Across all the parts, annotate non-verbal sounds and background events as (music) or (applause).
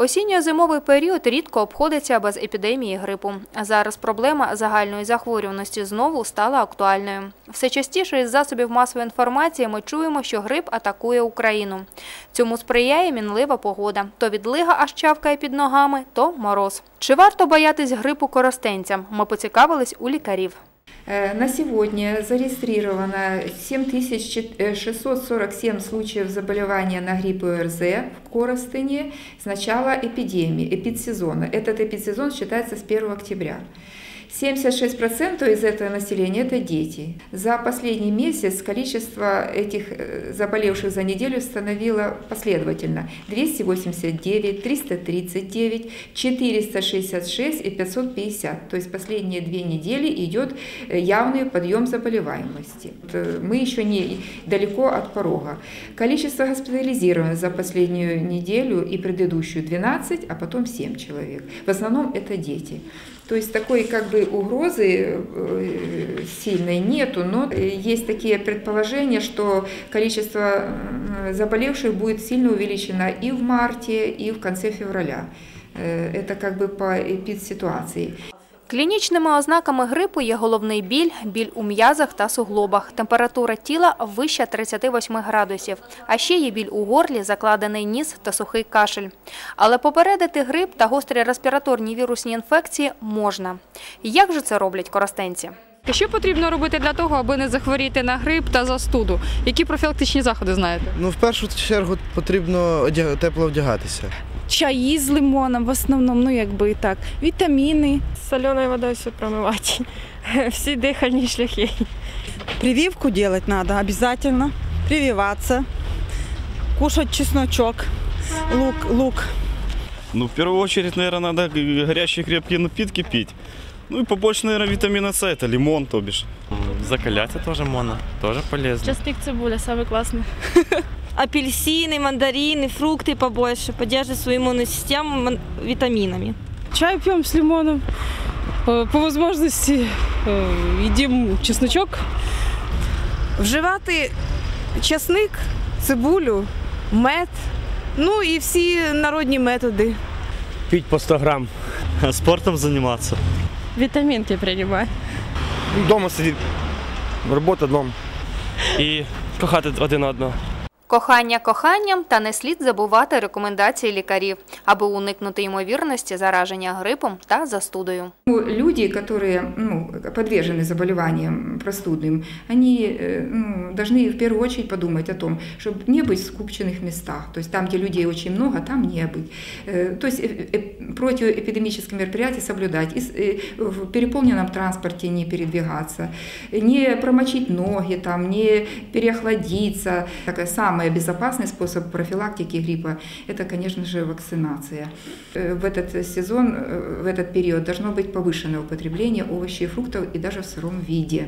Осінньо-зимовий період рідко обходиться без епідемії грипу. Зараз проблема загальної захворюваності знову стала актуальною. Все частіше із засобів масової інформації ми чуємо, що грип атакує Україну. Цьому сприяє мінлива погода. То відлига аж чавкає під ногами, то мороз. Чи варто боятись грипу коростенцям? Ми поцікавились у лікарів. Э, На сегодня зарегистрировано 7647 случаев заболевания на грипп и ОРЗ в Коростыне с начала эпидемии, эпидсезона. Этот эпидсезон считается с 1 октября. 76% из этого населения – это дети. За последний месяц количество этих э, заболевших за неделю становило последовательно 289, 339, 466 и 550. То есть последние две недели идет э, явный подъем заболеваемости. Э, Мы еще не далеко от порога. Количество госпитализированных за последнюю неделю и предыдущую 12, а потом 7 человек. В основном это дети. То есть такой как бы угрозы э, сильной нету, но есть такие предположения, что количество э, заболевших будет сильно увеличено и в марте, и в конце февраля. Э, Это как бы по эпидситуации. Клінічними ознаками грипу є головний біль, біль у м'язах та суглобах, температура тіла вища 38 градусів, а ще є біль у горлі, закладений ніс та сухий кашель. Але попередити грип та гострі респіраторні вірусні інфекції можна. Як же це роблять коростенці? Що потрібно робити для того, аби не захворіти на грип та застуду? Які профілактичні заходи знаєте? Ну, в першу чергу потрібно одяг... тепло вдягатися чаї з лимоном в основному, ну якби і так, вітаміни. соленой водой все промывать. (laughs) Все дыхальные шляхи. Прививку делать надо обязательно. Прививаться. Кушать чесночок, лук, лук. Ну, в первую очередь, наверное, надо г- горячие крепкие напитки пить. Ну и побольше, наверное, витамина С, это лимон, то бишь. Закаляться тоже можно, тоже полезно. Часник цибуля самый классный. (laughs) апельсины, мандарины, фрукты побольше, поддерживать свою иммунную систему ман- витаминами. Чай пьем с лимоном. Э, По возможности э, едим чесночок. Вживати часник, цибулю, мед, ну і всі народні методи. Пить по 100 грамм. (laughs) Спортом заниматься. Витаминки принимай. Дома сидіти. Робота дома. І кохати один одного. Кохання коханням, та не слід забувати рекомендації лікарів, аби уникнути ймовірності зараження грипом та застудою. Ну, Люди, які ну, подвержены заболеваниям простудным, они э, ну, должны в первую очередь подумать о том, чтобы не быть в скупченных местах. То есть там, где людей очень много, там не быть. Э, То есть э, э, противоэпидемические мероприятия соблюдать. И с- э, В переполненном транспорте не передвигаться, не промочить ноги, там, не переохладиться. Такой самый безопасный способ профилактики гриппа – это, конечно же, вакцинация. Э, В этот сезон, э, в этот период должно быть повышенное употребление овощей и фруктов и даже в сыром виде.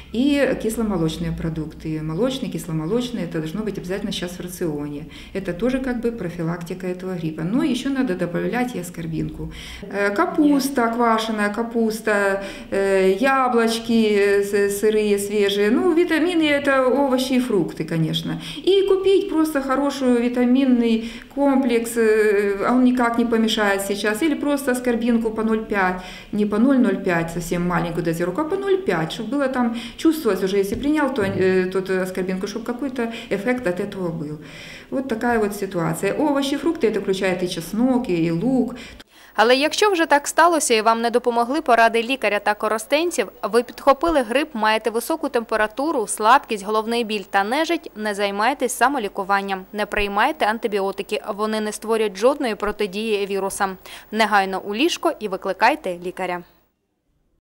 И кисломолочные продукты. Молочные, кисломолочные, это должно быть обязательно сейчас в рационе. Это тоже как бы профилактика этого гриппа. Но еще надо добавлять и аскорбинку. Э, Капуста, квашеная капуста, э, яблочки э, сырые, свежие. Ну, витамины – это овощи и фрукты, конечно. И купить просто хороший витаминный комплекс, а он никак не помешает сейчас. Или просто аскорбинку по 0,5, не по 0,05, совсем маленькую дозировку, а по 0,5, чтобы было там чувствовалось уже, если принял то, э, тот аскорбинку, чтобы какой-то эффект от этого был. Вот такая вот ситуация. Овощи, фрукты, это включает и чеснок, и лук, Але якщо вже так сталося і вам не допомогли поради лікаря та коростенців, ви підхопили грип, маєте високу температуру, слабкість, головний біль та нежить, не займайтесь самолікуванням, не приймайте антибіотики, вони не створять жодної протидії вірусам. Негайно у ліжко і викликайте лікаря.